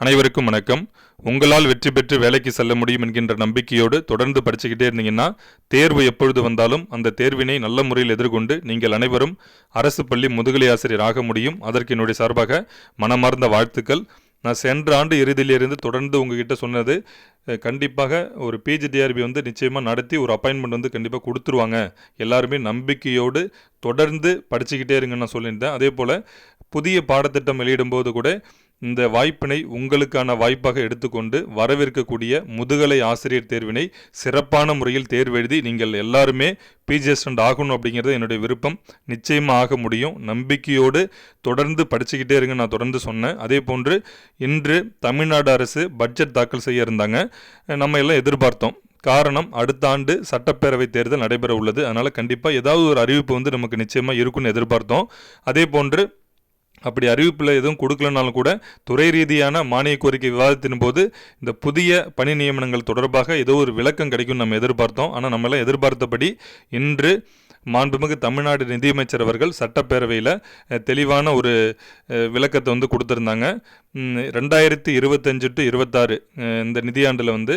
அனைவருக்கும் வணக்கம். உங்களால் வெற்றி பெற்று வேலைக்கு செல்ல முடியும் என்கின்ற நம்பிக்கையோடு தொடர்ந்து படிச்சுக்கிட்டே இருந்தீங்கன்னா தேர்வு எப்பொழுது வந்தாலும் அந்த தேர்வினை நல்ல முறையில் எதிர்கொண்டு நீங்கள் அனைவரும் அரசு பள்ளி முதுகலை ஆசிரியர் ஆக முடியும். அதற்கு என்னுடைய சார்பாக மனமார்ந்த வாழ்த்துக்கள். நான் சென்ற ஆண்டு இறுதியிலிருந்து தொடர்ந்து உங்ககிட்ட சொன்னது கண்டிப்பாக ஒரு பிஜிடிஆர்பி வந்து நிச்சயமாக நடத்தி ஒரு அப்பாயின்மெண்ட் வந்து கண்டிப்பாக கொடுத்துருவாங்க. எல்லாருமே நம்பிக்கையோடு தொடர்ந்து படிச்சுக்கிட்டே இருங்கன்னு நான் சொல்லியிருந்தேன். அதே போல் புதிய பாடத்திட்டம் வெளியிடும்போது கூட இந்த வாய்ப்பினை உங்களுக்கான வாய்ப்பாக எடுத்துக்கொண்டு வரவிருக்கக்கூடிய முதுகலை ஆசிரியர் தேர்வினை சிறப்பான முறையில் தேர்வெழுதி நீங்கள் எல்லாருமே பிஜிஎஸ்டண்ட் ஆகணும் அப்படிங்கிறது என்னுடைய விருப்பம். நிச்சயமாக ஆக முடியும். நம்பிக்கையோடு தொடர்ந்து படிச்சுக்கிட்டே இருங்க. நான் தொடர்ந்து சொன்னேன். அதே போன்று இன்று தமிழ்நாடு அரசு பட்ஜெட் தாக்கல் செய்ய இருந்தாங்க. நம்ம எல்லாம் எதிர்பார்த்தோம். காரணம் அடுத்த ஆண்டு சட்டப்பேரவை தேர்தல் நடைபெற உள்ளது அதனால் கண்டிப்பாக ஏதாவது ஒரு அறிவிப்பு வந்து நமக்கு நிச்சயமாக இருக்குன்னு எதிர்பார்த்தோம். அதே போன்று அப்படி அறிவிப்பில் எதுவும் கொடுக்கலனாலும் கூட துறை ரீதியான மானிய கோரிக்கை விவாதத்தின் போது இந்த புதிய பணி நியமனங்கள் தொடர்பாக ஏதோ ஒரு விளக்கம் கிடைக்கும்னு நம்ம எதிர்பார்த்தோம். ஆனால் நம்மளாம் எதிர்பார்த்தபடி இன்று மாண்புமிகு தமிழ்நாடு நிதியமைச்சர் அவர்கள் சட்டப்பேரவையில் தெளிவான ஒரு விளக்கத்தை வந்து கொடுத்துருந்தாங்க. ரெண்டாயிரத்தி இருபத்தஞ்சு டு இருபத்தாறு இந்த நிதியாண்டில் வந்து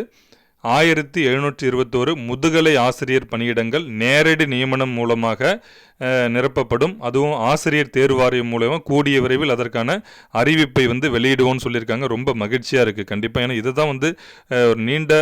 ஆயிரத்தி எழுநூற்றி இருபத்தோரு முதுகலை ஆசிரியர் பணியிடங்கள் நேரடி நியமனம் மூலமாக நிரப்பப்படும். அதுவும் ஆசிரியர் தேர்வாரியம் மூலமாக கூடிய விரைவில் அதற்கான அறிவிப்பை வந்து வெளியிடுவோம்னு சொல்லியிருக்காங்க. ரொம்ப மகிழ்ச்சியாக இருக்குது கண்டிப்பாக ஏன்னா இதுதான் வந்து ஒரு நீண்ட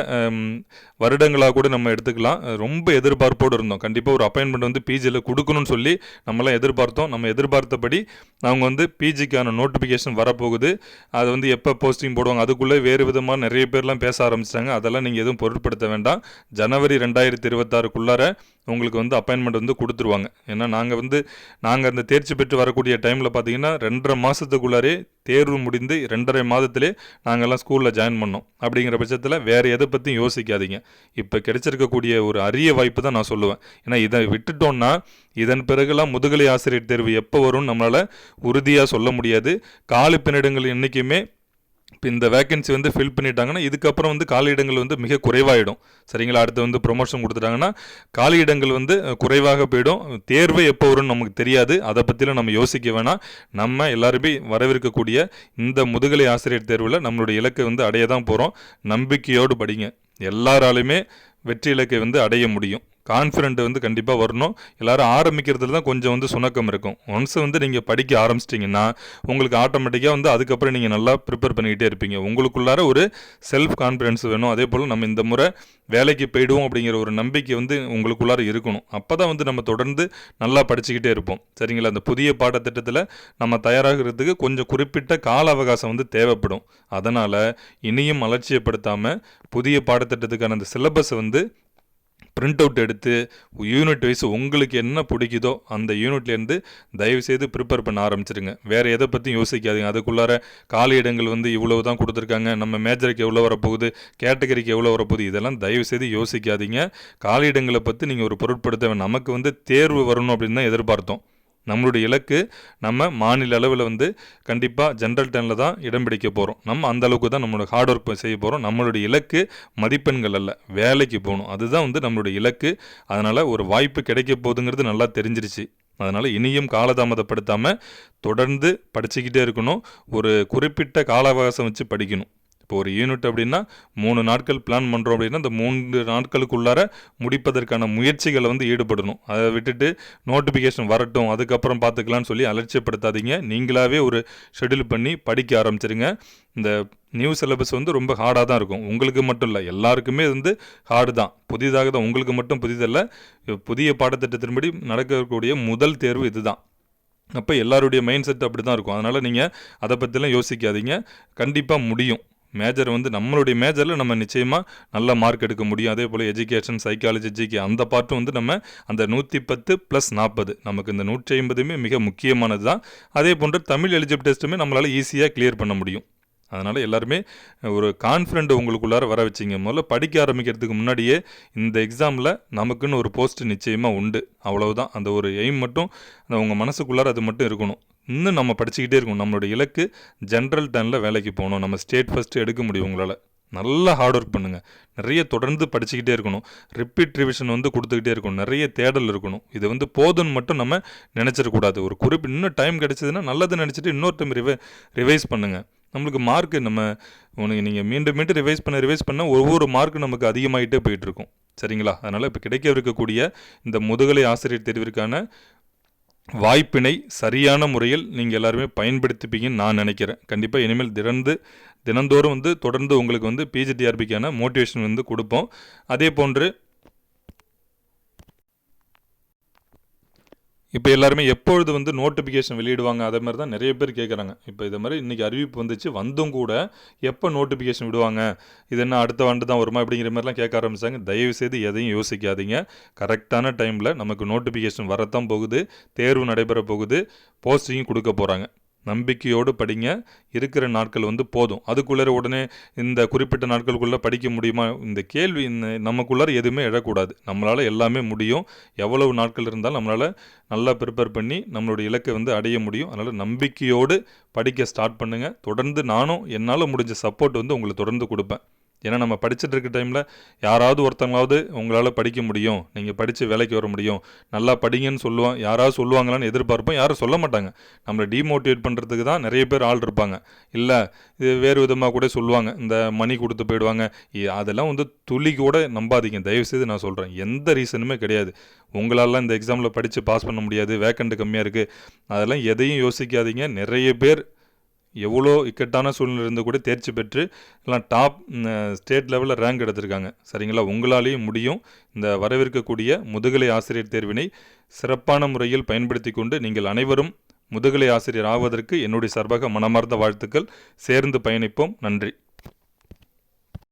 வருடங்களாக கூட நம்ம எடுத்துக்கலாம். ரொம்ப எதிர்பார்ப்போடு இருந்தோம். கண்டிப்பாக ஒரு அப்பாயின்மெண்ட் வந்து பிஜியில் கொடுக்கணும்னு சொல்லி நம்மளாம் எதிர்பார்த்தோம். நம்ம எதிர்பார்த்தபடி அவங்க வந்து பிஜிக்கான நோட்டிஃபிகேஷன் வரப்போகுது. அது வந்து எப்போ போஸ்டிங் போடுவாங்க அதுக்குள்ளே வேறு விதமாக நிறைய பேர்லாம் பேச ஆரம்பிச்சிட்டாங்க. அதெல்லாம் நீங்கள் எதுவும் பொருட்படுத்த வேண்டாம். ஜனவரி ரெண்டாயிரத்தி இருபத்தாறுக்குள்ளார உங்களுக்கு வந்து அப்பாயின்மெண்ட் வந்து கொடுத்துருவாங்க. ஏன்னா நாங்கள் வந்து நாங்கள் அந்த தேர்ச்சி பெற்று வரக்கூடிய டைமில் பார்த்தீங்கன்னா ரெண்டரை மாதத்துக்குள்ளாரே தேர்வு முடிந்து ரெண்டரை மாதத்திலே நாங்கள்லாம் ஸ்கூலில் ஜாயின் பண்ணோம். அப்படிங்கிற பட்சத்தில் வேறு எதை பற்றியும் யோசிக்காதீங்க. இப்போ கிடைச்சிருக்கக்கூடிய ஒரு அரிய வாய்ப்பு தான் நான் சொல்லுவேன். ஏன்னா இதை விட்டுட்டோன்னா இதன் பிறகுலாம் முதுகலை ஆசிரியர் தேர்வு எப்போ வரும்னு நம்மளால் உறுதியாக சொல்ல முடியாது. காலி பின்னிடங்கள் என்றைக்குமே இப்போ இந்த வேகன்சி வந்து ஃபில் பண்ணிட்டாங்கன்னா இதுக்கப்புறம் வந்து காலி இடங்கள் வந்து மிக குறைவாயிடும். சரிங்களா? அடுத்து வந்து ப்ரொமோஷன் கொடுத்துட்டாங்கன்னா காலி இடங்கள் வந்து குறைவாக போயிடும். தேர்வு எப்போ வரும்னு நமக்கு தெரியாது. அதை பற்றிலாம் நம்ம யோசிக்க வேணாம். நம்ம எல்லாருமே வரவிருக்கக்கூடிய இந்த முதுகலை ஆசிரியர் தேர்வில் நம்மளுடைய இலக்கை வந்து அடைய தான் போகிறோம் நம்பிக்கையோடு படிங்க. எல்லாராலுமே வெற்றி இலக்கை வந்து அடைய முடியும். கான்ஃபிடென்ட் வந்து கண்டிப்பாக வரணும். எல்லோரும் ஆரம்பிக்கிறதுல தான் கொஞ்சம் வந்து சுணக்கம் இருக்கும். ஒன்ஸ் வந்து நீங்கள் படிக்க ஆரம்பிச்சிட்டிங்கன்னா உங்களுக்கு ஆட்டோமேட்டிக்காக வந்து அதுக்கப்புறம் நீங்கள் நல்லா ப்ரிப்பேர் பண்ணிக்கிட்டே இருப்பீங்க. உங்களுக்குள்ளார ஒரு செல்ஃப் கான்ஃபிடென்ஸ் வேணும். அதே போல் நம்ம இந்த முறை வேலைக்கு போயிடுவோம் அப்படிங்கிற ஒரு நம்பிக்கை வந்து உங்களுக்குள்ளார இருக்கணும். அப்போ தான் வந்து நம்ம தொடர்ந்து நல்லா படிச்சுக்கிட்டே இருப்போம். சரிங்களா? அந்த புதிய பாடத்திட்டத்தில் நம்ம தயாராகிறதுக்கு கொஞ்சம் குறிப்பிட்ட கால அவகாசம் வந்து தேவைப்படும். அதனால் இனியும் அலட்சியப்படுத்தாமல் புதிய பாடத்திட்டத்துக்கான அந்த சிலபஸை வந்து பிரிண்ட் அவுட் எடுத்து யூனிட் வைஸ் உங்களுக்கு என்ன பிடிக்குதோ அந்த யூனிட்லேருந்து தயவுசெய்து ப்ரிப்பேர் பண்ண ஆரம்பிச்சிருங்க. வேறு எதை பற்றியும் யோசிக்காதீங்க. அதுக்குள்ளார காலி இடங்கள் வந்து இவ்வளவு தான் கொடுத்துருக்காங்க. நம்ம மேஜருக்கு எவ்வளோ வரப்போகுது? கேட்டகரிக்கு எவ்வளோ வரப்போகுது? இதெல்லாம் தயவுசெய்து யோசிக்காதீங்க. காலி இடங்களை பற்றி நீங்கள் ஒரு பொருட்படுத்த நமக்கு வந்து தேர்வு வரணும் அப்படின்னு தான் எதிர்பார்த்தோம். நம்மளுடைய இலக்கு நம்ம மாநில அளவில் வந்து கண்டிப்பாக ஜென்ரல் டெனில் தான் இடம் பிடிக்க போகிறோம் நம்ம அந்த அளவுக்கு தான் நம்மளோட ஹார்ட் ஒர்க் செய்ய போகிறோம் நம்மளுடைய இலக்கு மதிப்பெண்கள் அல்ல வேலைக்கு போகணும். அதுதான் வந்து நம்மளுடைய இலக்கு. அதனால் ஒரு வாய்ப்பு கிடைக்க போகுதுங்கிறது நல்லா தெரிஞ்சிருச்சு. அதனால் இனியும் காலதாமதப்படுத்தாமல் தொடர்ந்து படிச்சுக்கிட்டே இருக்கணும். ஒரு குறிப்பிட்ட கால அவகாசம் வச்சு படிக்கணும். இப்போ ஒரு யூனிட் அப்படின்னா மூணு நாட்கள் பிளான் பண்ணுறோம் அப்படின்னா அந்த மூன்று நாட்களுக்குள்ளார முடிப்பதற்கான முயற்சிகளை வந்து ஈடுபடணும். அதை விட்டுட்டு நோட்டிஃபிகேஷன் வரட்டும் அதுக்கப்புறம் பார்த்துக்கலாம்னு சொல்லி அலட்சியப்படுத்தாதீங்க. நீங்களாகவே ஒரு ஷெட்யூல் பண்ணி படிக்க ஆரம்பிச்சிருங்க. இந்த நியூ சிலபஸ் வந்து ரொம்ப ஹார்டாக தான் இருக்கும். உங்களுக்கு மட்டும் இல்லை எல்லாருக்குமே வந்து ஹார்டு தான். புதிதாக தான் உங்களுக்கு மட்டும் புதிதல்ல. புதிய பாடத்திட்டத்தின்படி நடக்கக்கூடிய முதல் தேர்வு இதுதான். அப்போ எல்லாருடைய மைண்ட் செட் அப்படி தான் இருக்கும். அதனால் நீங்கள் அதை பற்றிலாம் யோசிக்காதீங்க. கண்டிப்பாக முடியும். மேஜர் வந்து நம்மளுடைய மேஜரில் நம்ம நிச்சயமாக நல்ல மார்க் எடுக்க முடியும். அதே போல் எஜுகேஷன் சைக்காலஜி ஜிகே அந்த பார்ட்டும் வந்து நம்ம அந்த நூற்றி பத்து ப்ளஸ் நாற்பது நமக்கு இந்த நூற்றி ஐம்பதுமே மிக முக்கியமானது தான் அதே போன்று தமிழ் எலிஜிபிள் டெஸ்ட்டுமே நம்மளால் ஈஸியாக கிளியர் பண்ண முடியும். அதனால் எல்லாருமே ஒரு கான்ஃபிடென்ட் உங்களுக்குள்ளார வர வச்சிங்க. முதல்ல படிக்க ஆரம்பிக்கிறதுக்கு முன்னாடியே இந்த எக்ஸாமில் நமக்குன்னு ஒரு போஸ்ட் நிச்சயமாக உண்டு. அவ்வளவுதான். அந்த ஒரு எய்ம் மட்டும் அந்த உங்கள் மனசுக்குள்ளார அது மட்டும் இருக்கணும். இன்னும் நம்ம படிச்சுக்கிட்டே இருக்கணும் நம்மளோட இலக்கு ஜென்ரல் டேனில் வேலைக்கு போகணும். நம்ம ஸ்டேட் ஃபஸ்ட்டு எடுக்க முடியும் உங்களால். நல்லா ஹார்ட் ஒர்க் பண்ணுங்கள் நிறைய தொடர்ந்து படிச்சுக்கிட்டே இருக்கணும். ரிப்பீட் ரிவிஷன் வந்து கொடுத்துக்கிட்டே இருக்கணும். நிறைய தேடல் இருக்கணும். இது வந்து போதும்னு மட்டும் நம்ம நினச்சிடக்கூடாது ஒரு குறிப்பு இன்னும் டைம் கிடைச்சதுன்னா நல்லது நினச்சிட்டு இன்னொரு டைம் ரிவை ரிவைஸ் பண்ணுங்கள் நம்மளுக்கு மார்க்கு நம்ம உனக்கு நீங்கள் மீண்டும் மீண்டும் ரிவைஸ் பண்ண ரிவைஸ் பண்ண ஒவ்வொரு மார்க்கு நமக்கு அதிகமாகிட்டே போயிட்டுருக்கும் சரிங்களா? அதனால் இப்போ கிடைக்கவிருக்கக்கூடிய இந்த முதுகலை ஆசிரியர் தெரிவிற்கான வாய்ப்பினை சரியான முறையில் நீங்கள் எல்லாருமே பயன்படுத்திப்பீங்கன்னு நான் நினைக்கிறேன். கண்டிப்பாக இனிமேல் திறந்து தினந்தோறும் வந்து தொடர்ந்து உங்களுக்கு வந்து பிஜிடிஆர்பிக்கான மோட்டிவேஷன் வந்து கொடுப்போம். அதே போன்று இப்போ எல்லாருமே எப்பொழுது வந்து நோட்டிஃபிகேஷன் வெளியிடுவாங்க? அதே மாதிரி தான் நிறைய பேர் கேட்குறாங்க இப்போ இதை மாதிரி இன்றைக்கி அறிவிப்பு வந்துச்சு. வந்தும் கூட எப்போ நோட்டிஃபிகேஷன் விடுவாங்க? இது என்ன அடுத்த ஆண்டு தான் வருமா அப்படிங்கிற மாதிரிலாம் கேட்க ஆரம்பிச்சாங்க. தயவு செய்து எதையும் யோசிக்காதீங்க. கரெக்டான டைமில் நமக்கு நோட்டிஃபிகேஷன் வரத்தான் போகுது. தேர்வு நடைபெற போகுது. போஸ்டிங்கும் கொடுக்க போகிறாங்க நம்பிக்கையோடு படிங்க. இருக்கிற நாட்கள் வந்து போதும். அதுக்குள்ளே உடனே இந்த குறிப்பிட்ட நாட்களுக்குள்ளே படிக்க முடியுமா? இந்த கேள்வி இந்த நமக்குள்ளார எதுவுமே எழக்கூடாது. நம்மளால் எல்லாமே முடியும். எவ்வளவு நாட்கள் இருந்தாலும் நம்மளால் நல்லா ப்ரிப்பேர் பண்ணி நம்மளுடைய இலக்கை வந்து அடைய முடியும். அதனால் நம்பிக்கையோடு படிக்க ஸ்டார்ட் பண்ணுங்கள் தொடர்ந்து நானும் என்னால் முடிஞ்ச சப்போர்ட் வந்து உங்களுக்கு தொடர்ந்து கொடுப்பேன். ஏன்னா நம்ம படிச்சுட்டு இருக்க டைமில் யாராவது ஒருத்தங்களாவது உங்களால் படிக்க முடியும். நீங்கள் படித்து வேலைக்கு வர முடியும். நல்லா படிங்கன்னு சொல்லுவான் யாராவது சொல்லுவாங்களான்னு எதிர்பார்ப்போம். யாரும் சொல்ல மாட்டாங்க. நம்மளை டீமோட்டிவேட் பண்ணுறதுக்கு தான் நிறைய பேர் ஆள் இருப்பாங்க. இல்லை இது வேறு விதமாக கூட சொல்லுவாங்க. இந்த மணி கொடுத்து போயிடுவாங்க. அதெல்லாம் வந்து துளி கூட நம்பாதீங்க. தயவுசெய்து நான் சொல்கிறேன் எந்த ரீசனுமே கிடையாது. உங்களாலாம் இந்த எக்ஸாமில் படித்து பாஸ் பண்ண முடியாது. வேக்கண்ட் கம்மியாக இருக்குது அதெல்லாம் எதையும் யோசிக்காதீங்க. நிறைய பேர் எவ்வளோ இக்கட்டான சூழ்நிலை இருந்து கூட தேர்ச்சி பெற்று எல்லாம் டாப் ஸ்டேட் லெவலில் ரேங்க் எடுத்திருக்காங்க. சரிங்களா? உங்களாலேயும் முடியும் இந்த வரவிருக்கக்கூடிய முதுகலை ஆசிரியர் தேர்வினை சிறப்பான முறையில் பயன்படுத்தி கொண்டு நீங்கள் அனைவரும் முதுகலை ஆசிரியர் ஆவதற்கு என்னுடைய சார்பாக மனமார்ந்த வாழ்த்துக்கள். சேர்ந்து பயணிப்போம். நன்றி.